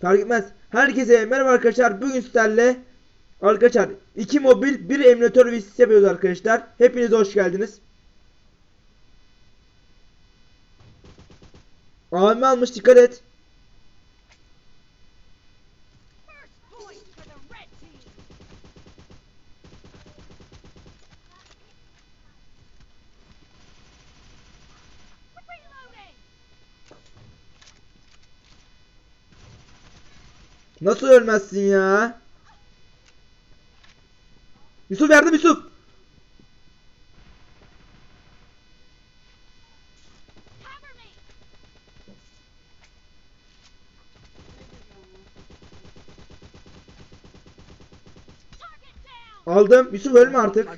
Fark etmez. Herkese merhaba arkadaşlar. Bugün sizlerle arkadaşlar iki mobil bir emülatör vizisi yapıyoruz arkadaşlar. Hepiniz hoş geldiniz. Abimi almış dikkat et. Nasıl ölmezsin ya? Yusuf yardım Yusuf. Aldım. Yusuf ölme artık.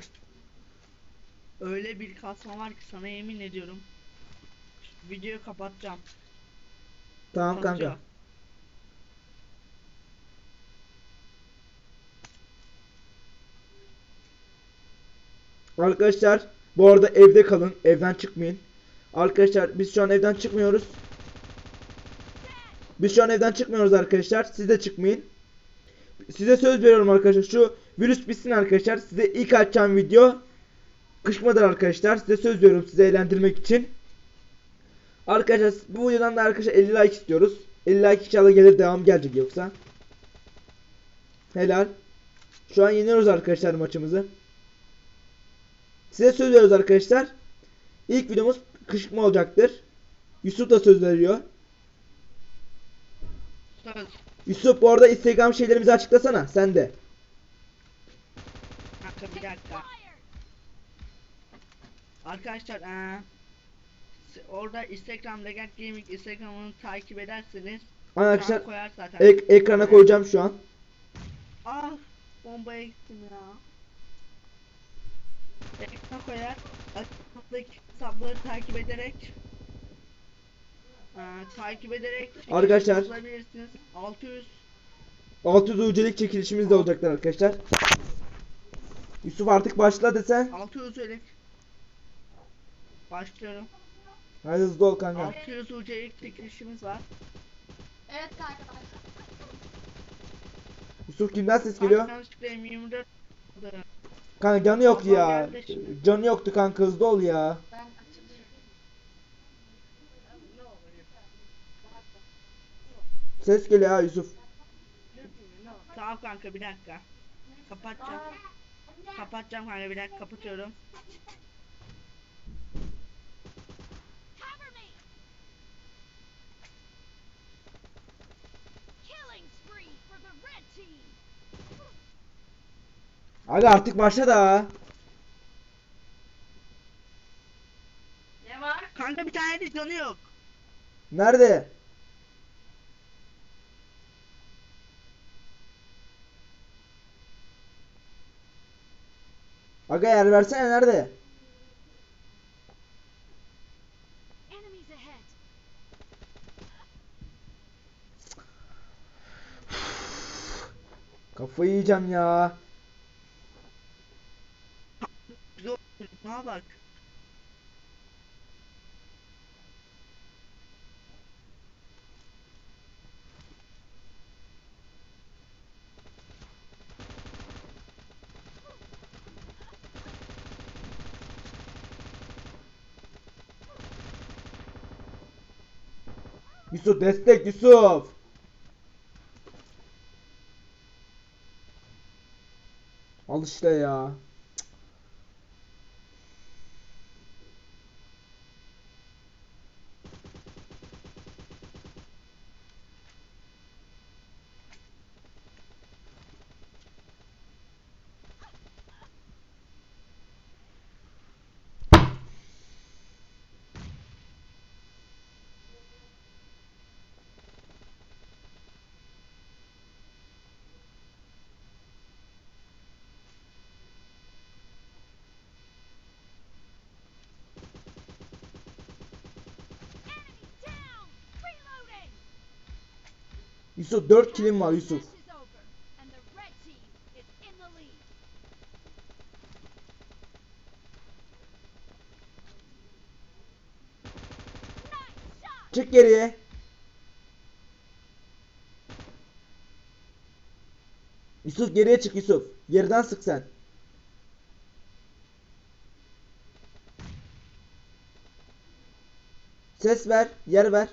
Öyle bir kasma var ki sana yemin ediyorum. Videoyu kapatacağım. Tamam kanka. Arkadaşlar bu arada evde kalın. Evden çıkmayın. Arkadaşlar biz şu an evden çıkmıyoruz. Biz şu an evden çıkmıyoruz arkadaşlar. Siz de çıkmayın. Size söz veriyorum arkadaşlar. Şu virüs bitsin arkadaşlar. Size ilk açacağım video kışmadır arkadaşlar. Size söz veriyorum size eğlendirmek için. Arkadaşlar bu videodan da arkadaşlar 50 like istiyoruz. 50 like inşallah gelir devam gelecek yoksa. Helal. Şu an yeniyoruz arkadaşlar maçımızı. Size söz veriyoruz arkadaşlar. İlk videomuz kışkırtma olacaktır. Yusuf da söz veriyor. Söz. Yusuf bu arada Instagram şeylerimizi açıklasana sen de. Kanka bir dakika. Fire. Arkadaşlar eee s- orada Instagram Legend Gaming Instagram'ını takip ederseniz Arkadaşlar ek- ekrana koyacağım şu an. Ah bombaya gittim ya. Ekrana koyar. Açıklamadaki hesapları takip ederek eee, takip ederek Arkadaşlar. bulabilirsiniz. 600 600 UC'lik çekilişimiz de olacaktır arkadaşlar. Yusuf artık başla desen. 600 üyelik. Başlıyorum. Hadi hızlı ol kanka. 600 UC'lik çekilişimiz var. Evet arkadaşlar. Yusuf kimden ses geliyor? M24 aldım. Kanka canı yok ya. geldi şimdi. Canı yoktu kanka hızlı ol ya. Ben. Ses geliyor ha Yusuf. Tamam kanka bir dakika. Kapatacağım. Kapatacağım kanka bir dakika kapatıyorum. Aga artık başla da. Ne var? Kanka bir tane de canı yok. Nerede? Aga yer versene nerede? Enemies ahead. Kafayı yiyeceğim ya. Ne bak. Yusuf destek Yusuf. Al işte ya. Yusuf 4 kilim var Yusuf. Çık geriye. Yusuf geriye çık Yusuf. Geriden sık sen. Ses ver, yer ver.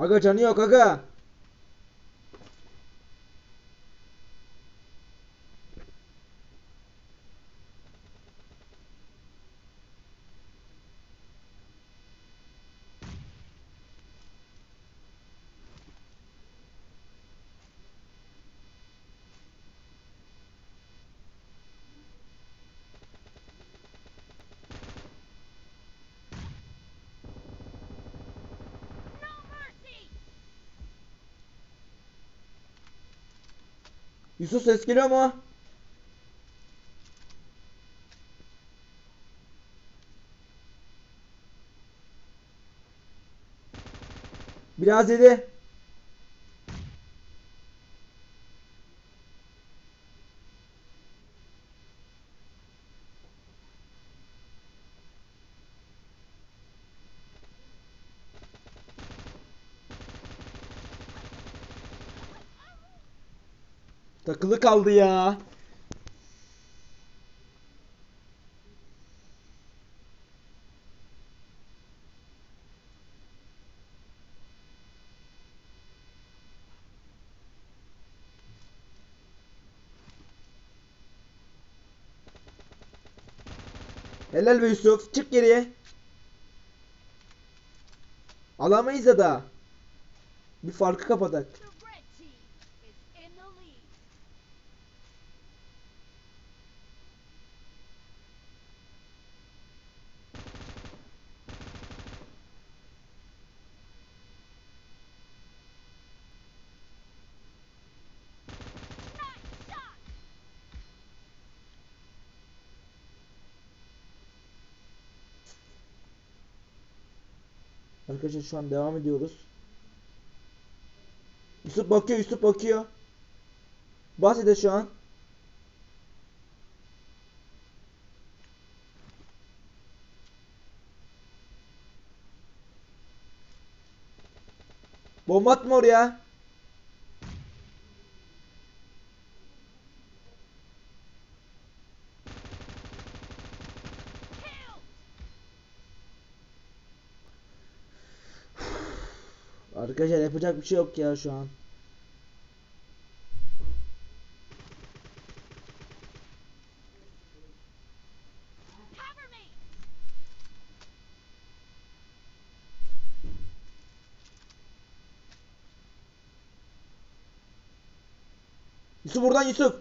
Aga canı yok aga. No Yusuf ses geliyor mu? Biraz yedi. Takılı kaldı ya. Helal be Yusuf. Çık geriye. Alamayız da. Bir farkı kapatak. Arkadaşlar şu an devam ediyoruz. Yusuf bakıyor, Yusuf bakıyor. Bahsede şu an. Bomba atma oraya. Arkadaşlar yapacak bir şey yok ya şu an. Yusuf buradan Yusuf.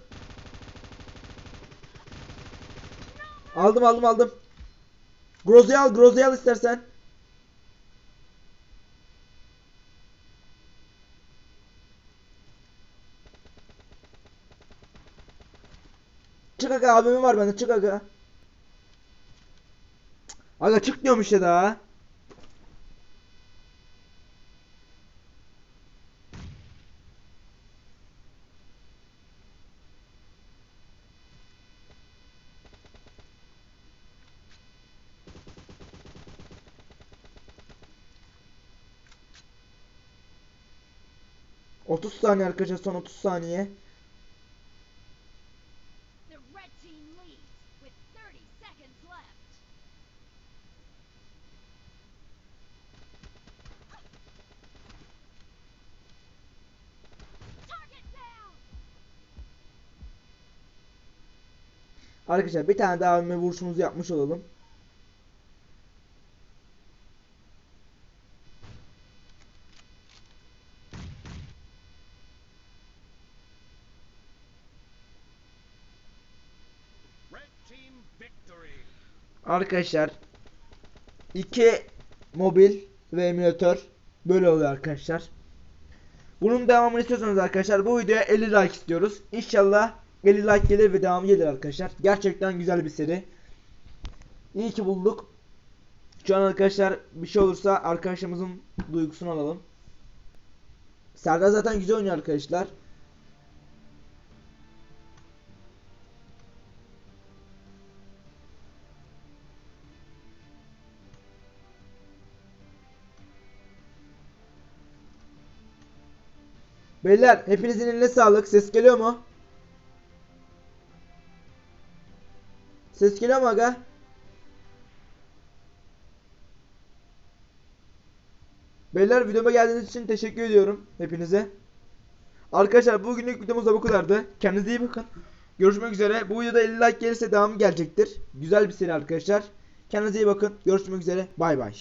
Aldım aldım aldım. Groze'yi al Groze'yi al istersen. Aga abimin var bende çık aga. Aga çık diyorum işte daha. Otuz saniye arkadaşlar son 30 saniye. Arkadaşlar bir tane daha abime vuruşumuzu yapmış olalım. Arkadaşlar iki mobil ve emülatör böyle oluyor arkadaşlar. Bunun devamını istiyorsanız arkadaşlar bu videoya 50 like istiyoruz. İnşallah 50 like gelir ve devamı gelir arkadaşlar. Gerçekten güzel bir seri. İyi ki bulduk. Şu an arkadaşlar bir şey olursa arkadaşımızın duygusunu alalım. Serdar zaten güzel oynuyor arkadaşlar. Beyler hepinizin eline sağlık. Ses geliyor mu? Ses geliyor mu aga? Beyler videoma geldiğiniz için teşekkür ediyorum hepinize. Arkadaşlar bugünlük videomuz da bu kadardı. Kendinize iyi bakın. Görüşmek üzere. Bu videoda 50 like gelirse devamı gelecektir. Güzel bir seri arkadaşlar. Kendinize iyi bakın. Görüşmek üzere. Bay bay.